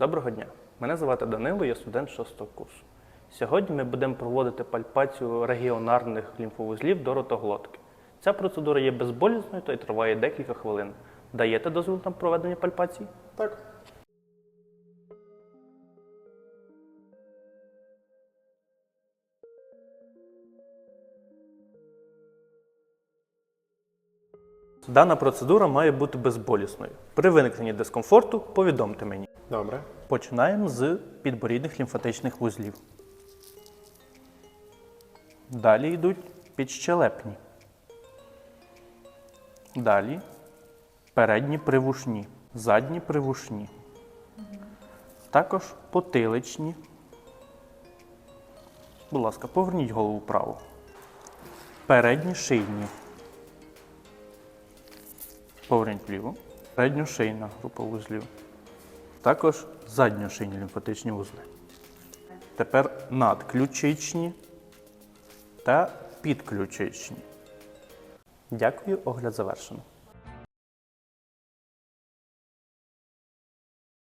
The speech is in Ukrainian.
Доброго дня! Мене звати Данило, я студент 6 курсу. Сьогодні ми будемо проводити пальпацію регіонарних лімфовузлів до ротоглотки. Ця процедура є безболісною та й триває декілька хвилин. Даєте дозвіл на проведення пальпації? Так. Дана процедура має бути безболісною. При виникненні дискомфорту повідомте мені. Добре. Починаємо з підборідних лімфатичних вузлів. Далі йдуть підщелепні. Далі передні привушні, задні привушні. Також потиличні. Будь ласка, поверніть голову вправо. Передні шийні. Поверніть вліво. Передньошийна група вузлів. Також задньошийні лімфатичні вузли. Тепер надключичні та підключичні. Дякую, огляд завершено.